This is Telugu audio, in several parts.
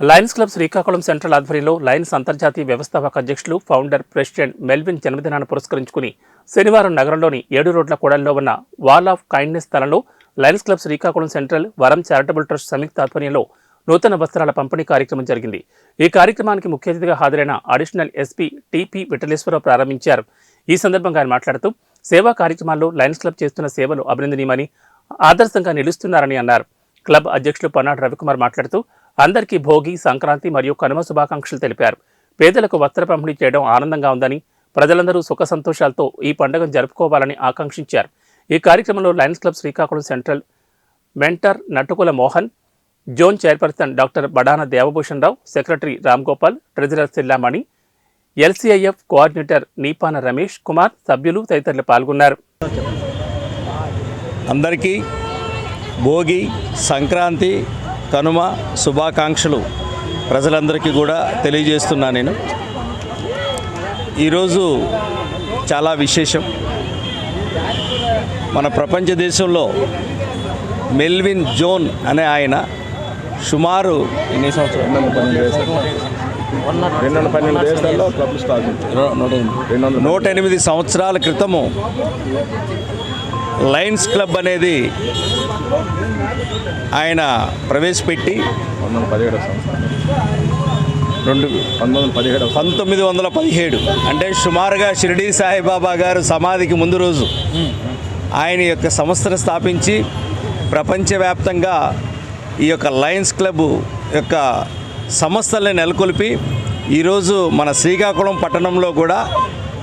లయన్స్ క్లబ్ శ్రీకాకుళం సెంట్రల్ ఆధ్వర్యంలో లయన్స్ అంతర్జాతీయ వ్యవస్థాపక అధ్యక్షులు ఫౌండర్ ప్రెసిడెంట్ మెల్విన్ జన్మదినాన్ని పురస్కరించుకుని శనివారం నగరంలోని ఏడు రోడ్ల కూడలిలో ఉన్న వాల్ ఆఫ్ కైండ్నెస్ స్థలంలో Lions Club Srikakulam Central Varam charitable trust సంయుక్త ఆధ్వర్యంలో నూతన వస్త్రాల పంపిణీ కార్యక్రమం జరిగింది. ఈ కార్యక్రమానికి ముఖ్య అతిథిగా హాజరైన అడిషనల్ ఎస్పీ టిపి విఠలేశ్వరరావు ప్రారంభించారు. ఈ సందర్భంగా ఆయన మాట్లాడుతూ సేవా కార్యక్రమాల్లో లయన్స్ క్లబ్ చేస్తున్న సేవలు అభినందనీయమని ఆదర్శంగా నిలుస్తున్నారని అన్నారు. క్లబ్ అధ్యక్షులు పన్నాడు రవికుమార్ మాట్లాడుతూ అందరికీ భోగి సంక్రాంతి మరియు కనుమ శుభాకాంక్షలు తెలిపారు. పేదలకు వస్త్ర పంపిణీ చేయడం ఆనందంగా ఉందని ప్రజలందరూ సుఖ సంతోషాలతో ఈ పండుగను జరుపుకోవాలని ఆకాంక్షించారు. ఈ కార్యక్రమంలో Lions Club Srikakulam Central mentor Natukula Mohan zone chairperson doctor Badana Devabhushan Rao secretary Ram Gopal treasurer Sillamani LCIF coordinator Neepana Ramesh Kumar సభ్యులు తదితరులు పాల్గొన్నారు. అందరికీ భోగి సంక్రాంతి కనుమ శుభాకాంక్షలు ప్రజలందరికీ కూడా తెలియజేస్తున్నా నేను. ఈరోజు చాలా విశేషం. మన ప్రపంచ దేశంలో మెల్విన్ జోన్ అనే ఆయన సుమారు ఎన్ని సంవత్సరాలు? నూట ఎనిమిది సంవత్సరాల క్రితము లయన్స్ క్లబ్ అనేది ఆయన ప్రవేశపెట్టి రెండు పంతొమ్మిది వందల పదిహేడు. అంటే సుమారుగా షిరిడీ సాయిబాబా గారు సమాధికి ముందు రోజు ఆయన యొక్క సంస్థను స్థాపించి ప్రపంచవ్యాప్తంగా ఈ యొక్క లయన్స్ క్లబ్ యొక్క సంస్థల్ని నెలకొల్పి ఈరోజు మన శ్రీకాకుళం పట్టణంలో కూడా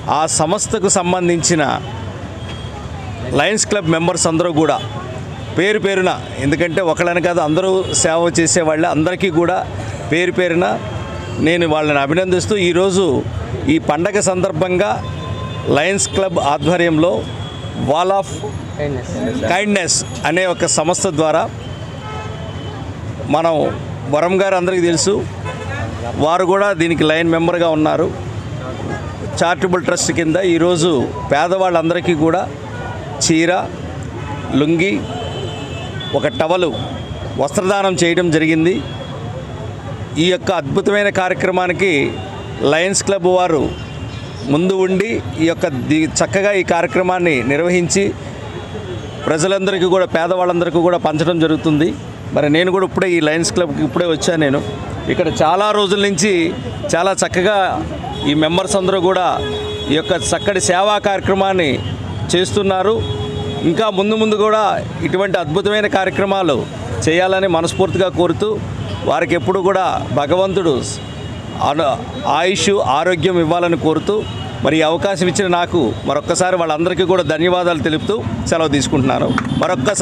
ఆ సంస్థకు సంబంధించిన లయన్స్ క్లబ్ మెంబర్స్ అందరూ కూడా పేరు పేరున ఎందుకంటే ఒకళ్ళని కాదు అందరూ సేవ చేసేవాళ్ళ అందరికీ కూడా పేరు పేరున నేను వాళ్ళని అభినందిస్తూ ఈరోజు ఈ పండగ సందర్భంగా లయన్స్ క్లబ్ ఆధ్వర్యంలో వాల్ ఆఫ్ కైండ్నెస్ అనే ఒక సంస్థ ద్వారా మనం వరం గారు అందరికీ తెలుసు వారు కూడా దీనికి లైన్ మెంబర్గా ఉన్నారు. చారిటబుల్ ట్రస్ట్ కింద ఈరోజు పేదవాళ్ళందరికీ కూడా చీర లుంగి ఒక టవలు వస్త్రదానం చేయడం జరిగింది. ఈ యొక్క అద్భుతమైన కార్యక్రమానికి లయన్స్ క్లబ్ వారు ముందు ఉండి ఈ యొక్క చక్కగా ఈ కార్యక్రమాన్ని నిర్వహించి ప్రజలందరికీ కూడా పేదవాళ్ళందరికీ కూడా పంచడం జరుగుతుంది. మరి నేను కూడా ఇప్పుడే ఈ లయన్స్ క్లబ్కి ఇప్పుడే వచ్చాను నేను. ఇక్కడ చాలా రోజుల నుంచి చాలా చక్కగా ఈ మెంబర్స్ అందరూ కూడా ఈ యొక్క చక్కటి సేవా కార్యక్రమాన్ని చేస్తున్నారు. ఇంకా ముందు ముందు కూడా ఇటువంటి అద్భుతమైన కార్యక్రమాలు చేయాలని మనస్ఫూర్తిగా కోరుతూ వారికి ఎప్పుడు కూడా భగవంతుడు ఆయుష్ ఆరోగ్యం ఇవ్వాలని కోరుతూ మరి అవకాశం ఇచ్చిన నాకు మరొక్కసారి వాళ్ళందరికీ కూడా ధన్యవాదాలు తెలుపుతూ సెలవు తీసుకుంటున్నాను. మరొక్కసారి